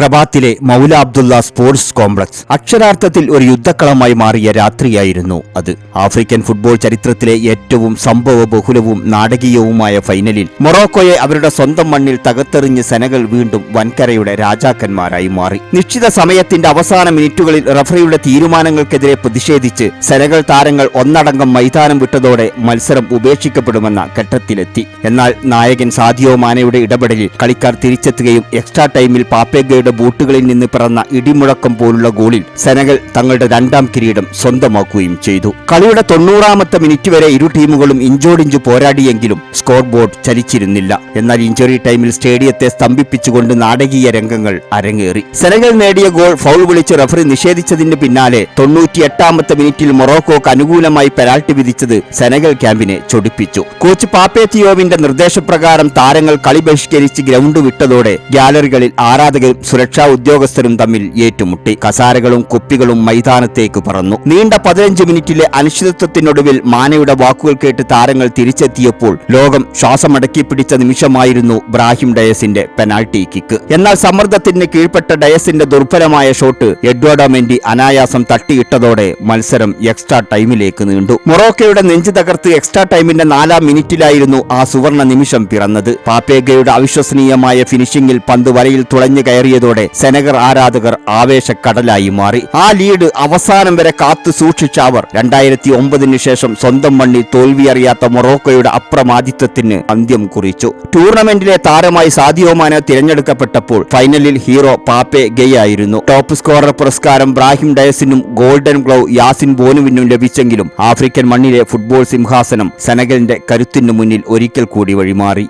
റബാത്തിലെ മൗല Abdullah sports complex അക്ഷരാർത്ഥത്തിൽ ഒരു യുദ്ധക്കളമായി മാറിയ രാത്രിയായിരുന്നു അത്. ആഫ്രിക്കൻ ഫുട്ബോൾ ചരിത്രത്തിലെ ഏറ്റവും സംഭവ ബഹുലവും നാടകീയവുമായ ഫൈനലിൽ മൊറോക്കോയെ അവരുടെ സ്വന്തം മണ്ണിൽ തകർത്തെറിഞ്ഞ് സെനകൾ വീണ്ടും വൻകരയുടെ രാജാക്കന്മാരായി മാറി. നിശ്ചിത സമയത്തിന്റെ അവസാന മിനിറ്റുകളിൽ റഫറിയുടെ തീരുമാനങ്ങൾക്കെതിരെ പ്രതിഷേധിച്ച് സെനകൾ താരങ്ങൾ ഒന്നടങ്കം മൈതാനം വിട്ടതോടെ മത്സരം ഉപേക്ഷിക്കപ്പെടുമെന്ന ഘട്ടത്തിലെത്തി. എന്നാൽ നായകൻ സാദിയോ മാനയുടെ ഇടപെടലിൽ കളിക്കാർ തിരിച്ചെത്തുകയും എക്സ്ട്രാ ടൈമിൽ പാപ്പേഗയുടെ ബൂട്ടുകളിൽ നിന്ന് പിറന്ന ഇടിമുഴക്കം പോലുള്ള ഗോളിൽ സെനഗൽ തങ്ങളുടെ രണ്ടാം കിരീടം സ്വന്തമാക്കുകയും ചെയ്തു. കളിയുടെ തൊണ്ണൂറാമത്തെ മിനിറ്റ് വരെ ഇരു ടീമുകളും ഇഞ്ചോടിഞ്ച് പോരാടിയെങ്കിലും സ്കോർ ബോർഡ് ചലിച്ചിരുന്നില്ല. എന്നാൽ ഇഞ്ചുറി ടൈമിൽ സ്റ്റേഡിയത്തെ സ്തംഭിപ്പിച്ചുകൊണ്ട് നാടകീയ രംഗങ്ങൾ അരങ്ങേറി. സെനഗൽ നേടിയ ഗോൾ ഫൗൾ വിളിച്ച് റഫറി നിഷേധിച്ചതിന് പിന്നാലെ തൊണ്ണൂറ്റിയെട്ടാമത്തെ മിനിറ്റിൽ മൊറോക്കോക്ക് അനുകൂലമായി പെനാൽറ്റി വിധിച്ചത് സെനഗൽ ക്യാമ്പിനെ ചൊടിപ്പിച്ചു. കോച്ച് പാപ്പേത്തിയോവിന്റെ നിർദ്ദേശപ്രകാരം താരങ്ങൾ കളി ബഹിഷ്കരിച്ച് ഗ്രൗണ്ട് വിട്ടതോടെ ഗ്യാലറികളിൽ ആരാധകരും സുരക്ഷാ ഉദ്യോഗസ്ഥരും തമ്മിൽ ഏറ്റുമുട്ടി. കസാരകളും കുപ്പികളും മൈതാനത്തേക്ക് പറന്നു. നീണ്ട പതിനഞ്ച് മിനിറ്റിലെ അനിശ്ചിതത്വത്തിനൊടുവിൽ മാനയുടെ വാക്കുകൾ കേട്ട് താരങ്ങൾ തിരിച്ചെത്തിയപ്പോൾ ലോകം ശ്വാസമടക്കി പിടിച്ച നിമിഷമായിരുന്നു ബ്രാഹിം ഡയസിന്റെ പെനാൽറ്റി കിക്ക്. എന്നാൽ സമ്മർദ്ദത്തിന് കീഴ്പ്പെട്ട ഡയസിന്റെ ദുർബലമായ ഷോട്ട് എഡ്വാർഡോ മെന്റി അനായാസം തട്ടിയിട്ടതോടെ മത്സരം എക്സ്ട്രാ ടൈമിലേക്ക് നീണ്ടു. മൊറോക്കയുടെ നെഞ്ചു തകർത്ത് എക്സ്ട്രാ ടൈമിന്റെ നാലാം മിനിറ്റിലായിരുന്നു ആ സുവർണ നിമിഷം പിറന്നത്. പാപ്പേഗയുടെ അവിശ്വസനീയമായ ഫിനിഷിംഗിൽ പന്ത് വരയിൽ തുളഞ്ഞു കയറിയതോടെ സെനഗർ ആരാധകർ ആവേശക്കടലായി മാറി. ആ ലീഡ് അവസാനം വരെ കാത്തു സൂക്ഷിച്ച അവർ. രണ്ടായിരത്തി ഒമ്പതിന് ശേഷം സ്വന്തം മണ്ണിൽ തോൽവി അറിയാത്ത മൊറോക്കോയുടെ അപ്രമാദിത്വത്തിന് അന്ത്യം കുറിച്ചു. ടൂർണമെന്റിലെ താരമായി സാദിയോമാന തിരഞ്ഞെടുക്കപ്പെട്ടപ്പോൾ ഫൈനലിൽ ഹീറോ പാപ്പെ ഗെയായിരുന്നു. ടോപ്പ് സ്കോറർ പുരസ്കാരം ബ്രാഹിം ഡയസിനും ഗോൾഡൻ ഗ്ലൗ യാസിൻ ബോനുവിനും ലഭിച്ചെങ്കിലും ആഫ്രിക്കൻ മണ്ണിലെ ഫുട്ബോൾ സിംഹാസനം സെനഗലിന്റെ കരുത്തിനു മുന്നിൽ ഒരിക്കൽ കൂടി വഴിമാറി.